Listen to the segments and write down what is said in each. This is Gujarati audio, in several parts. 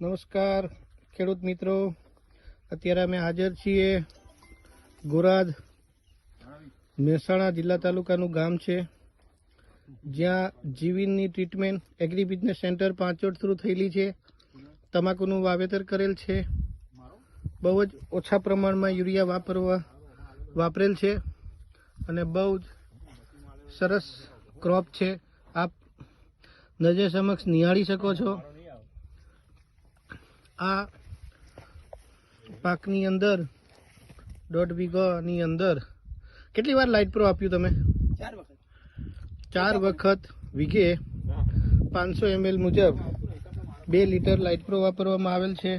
નમસ્કાર, ખેડૂત મિત્રો. અત્યારે અમે હાજર છીએ ગોરાદ મહેસાણા જિલ્લા તાલુકાનું ગામ છે. જ્યાં જીવીનની treatment agri business centre Panchod through થયેલી છે. તમાકુનું વાવેતર કરેલ છે. બહુ જ ઓછા પ્રમાણમાં યુરિયા વાપરવા, વાપરેલ છે. અને બહુ જ સરસ ક્રોપ છે. આપ નજર સમક્ષ નિહાળી શકો છો. આ પાકની અંદર દોઢ વીઘાની અંદર કેટલી વાર લાઇટ પ્રો આપ્યું તમે? ચાર વખત વીઘે પાંચસો એમએલ મુજબ બે લીટર લાઇટ પ્રો વાપરવામાં આવેલ છે.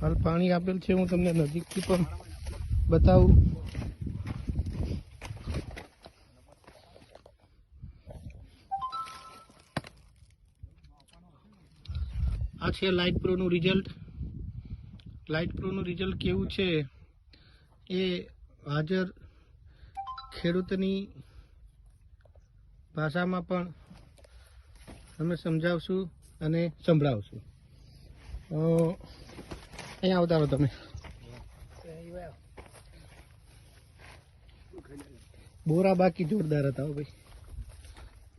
હાલ પાણી આપેલ છે હું તમને નજીકથી પણ બતાવું. આ છે લાઇટ પ્રોનું રિઝલ્ટ લાઇટ પ્રોનું રિઝલ્ટ કેવું છે? એ હાજર ખેડૂતની ભાષામાં પણ અમે સમજાવશું અને સંભળાવશું. અહીંયા આવતા રહો તમે. બોરા બાકી જોરદાર હતા ભાઈ.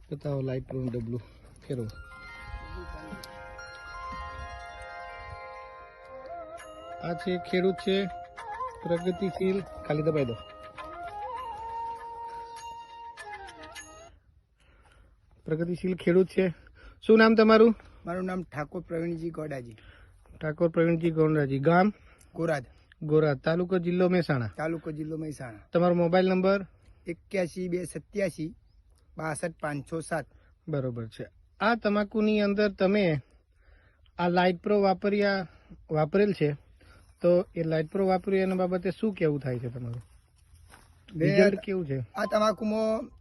બતાવો લાઇટ પ્રોનું ડબલું ફેરવો. આ છે ખેડૂત છે પ્રગતિશીલ. ખાલી દબાઈ દો. પ્રગતિશીલ ખેડૂત છે. શું નામ તમારું? મારું નામ ઠાકોર પ્રવીણજી ગોડાજી. ઠાકોર પ્રવીણજી ગોંડાજી. ગામ? ગોરાદ. ગોરાદ. તાલુકો જિલ્લો મહેસાણા. તાલુકો જિલ્લો મહેસાણા. તમારો મોબાઈલ નંબર? એક્યાસી બે સત્યાસી બાસઠ પાંચસો સાત. બરોબર છે. આ તમાકુની અંદર તમે આ લાઇટ પ્રો વાપર્યા વાપરેલ છે? તો એ લાઇટ પ્રો વાપર્યું એના બાબતે શું કેવું થાય છે તમારું? રિઝલ્ટ કેવું છે? આ તમાકુમાં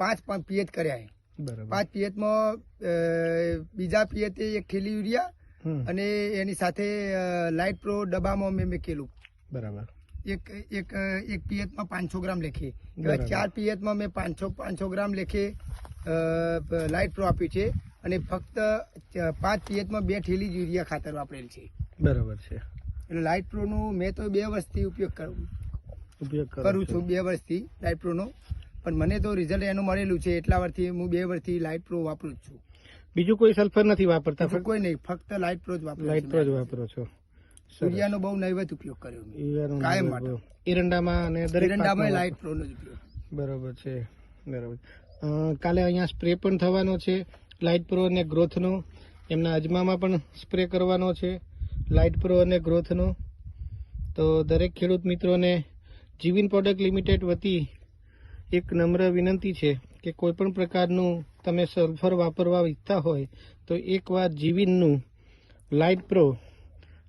પાંચ પિયત કર્યા બરાબર. પાંચ પિયતમાં બીજા પિયતે એક થેલી યુરિયા અને એની સાથે લાઇટ પ્રો ડબ્બામાં મેં મેકેલું. બરાબર. એક એક એક પિયતમાં પાંચસો ગ્રામ લેખે. ચાર પિયતમાં મેં પાંચસો પાંચસો ગ્રામ લેખે લાઇટ પ્રો આપ્યું છે. અને ફક્ત પાંચ પિયતમાં બે થેલી યુરિયા ખાતર વાપરેલ છે. બરાબર છે. એટલે લાઇટ પ્રોનો મેં તો બે વર્ષથી ઉપયોગ કરું ઉપયોગ કરું છું. બે વર્ષથી લાઇટ પ્રોનો પણ મને તો રિઝલ્ટ એનું મળેલું છે એટલા વર્ષથી હું બે વર્ષથી લાઇટ પ્રો વાપરું છું. બીજું કોઈ સલ્ફર નથી વાપરતા કોઈ નહીં ફક્ત લાઇટ પ્રો જ વાપરો લાઇટ પ્રો જ વાપરો છો. સૂર્યાનો બહુ નૈવત ઉપયોગ કર્યો કાયમ માટે. એરંડામાં અને દરેક એરંડામાં લાઇટ પ્રોનો જ ઉપયોગ. બરોબર છે. બરાબર. કાલે અહીંયા સ્પ્રે પણ થવાનો છે. લાઇટ પ્રો અને ગ્રોથનો એમના અજમામાં પણ સ્પ્રે કરવાનો છે. લાઇટ પ્રો અને ગ્રોથનો તો દરેક ખેડૂત મિત્રોને જીવિન પ્રોડક્ટ લિમિટેડ વતી એક નમ્ર વિનંતી છે કે કોઈ પણ પ્રકારનું તમે સલ્ફર વાપરવા ઈચ્છતા હોય તો એકવાર જીવિનનું લાઇટ પ્રો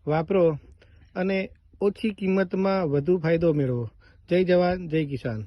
વાપરો અને ઓછી કિંમતમાં વધુ ફાયદો મેળવો. જય જવાન, જય કિસાન.